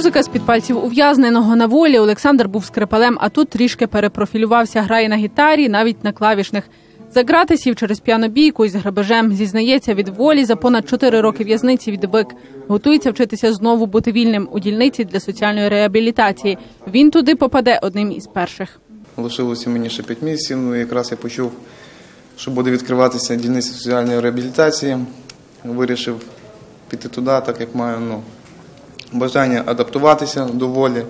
Музика з під пальців ув'язненого на волі. Олександр був скрипалем, а тут трішки перепрофілювався. Грає на гітарі, навіть на клавішних. За грати сів через п'янобійку із грабежем. Зізнається, від волі за понад 4 роки в'язниці відвик. Готується вчитися знову бути вільним у дільниці для соціальної реабілітації. Він туди попаде одним із перших. Лишилося мені ще 5 місяців. Ну, якраз я почув, що буде відкриватися дільниця соціальної реабілітації. Вирішив піти туди, так як маю ну, бажання адаптуватися до волі,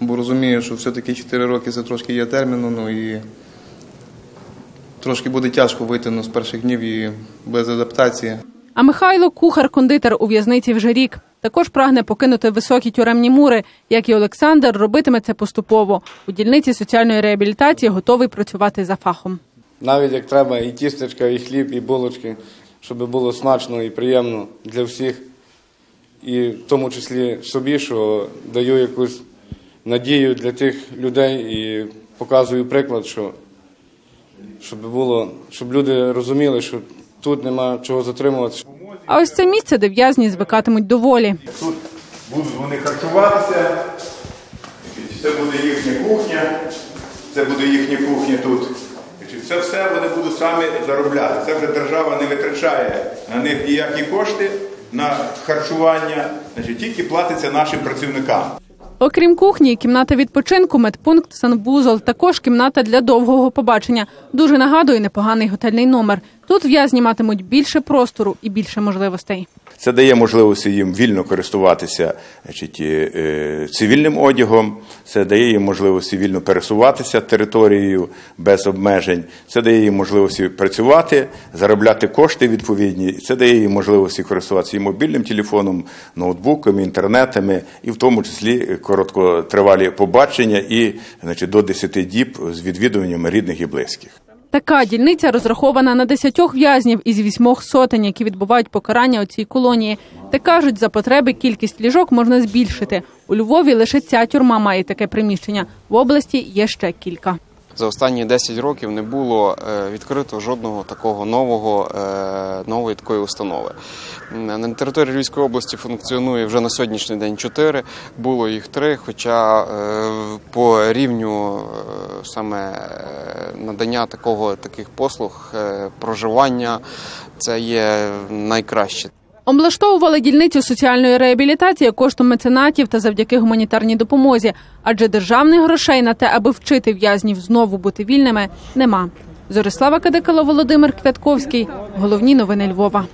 бо розумію, що все-таки 4 роки це трошки є терміну, ну і трошки буде тяжко вийти ну, з перших днів і без адаптації. А Михайло кухар-кондитер у в'язниці вже рік. Також прагне покинути високі тюремні мури. Як і Олександр, робитиме це поступово. У дільниці соціальної реабілітації готовий працювати за фахом. Навіть як треба і тістечка, і хліб, і булочки, щоб було смачно і приємно для всіх. І в тому числі собі, що даю якусь надію для тих людей і показую приклад, що щоб було, щоб люди розуміли, що тут нема чого затримуватися. А ось це місце, де в'язні звикатимуть до волі. Тут будуть вони харчуватися, це буде їхня кухня, це буде їхня кухня тут. Значить, Це все вони будуть самі заробляти. Це вже держава не витрачає на них ніякі кошти на харчування, значить, тільки платиться нашим працівникам. Окрім кухні, кімната відпочинку, медпункт, санбузол, також кімната для довгого побачення. Дуже нагадує непоганий готельний номер. Тут в'язні матимуть більше простору і більше можливостей. Це дає можливості їм вільно користуватися значить, е, е, цивільним одягом, це дає їм можливості вільно пересуватися територією без обмежень, це дає їм можливості працювати, заробляти кошти відповідні, це дає їм можливості користуватися і мобільним телефоном, ноутбуками, інтернетами, і в тому числі короткотривалі побачення і значить, до 10 діб з відвідуванням рідних і близьких. Така дільниця розрахована на десятьох в'язнів із вісьмох сотень, які відбувають покарання у цій колонії. Та кажуть, за потреби кількість ліжок можна збільшити. У Львові лише ця тюрма має таке приміщення. В області є ще кілька. За останні 10 років не було е, відкрито жодного такого нового е, нової такої установи. На території Львівської області функціонує вже на сьогоднішній день 4, було їх 3, хоча е, по рівню саме надання такого таких послуг, е, проживання це є найкраще. Облаштовували дільницю соціальної реабілітації коштом меценатів та завдяки гуманітарній допомозі, адже державних грошей на те, аби вчити в'язнів знову бути вільними, нема. Зорислава Кадикало, Володимир Квятковський. Головні новини Львова.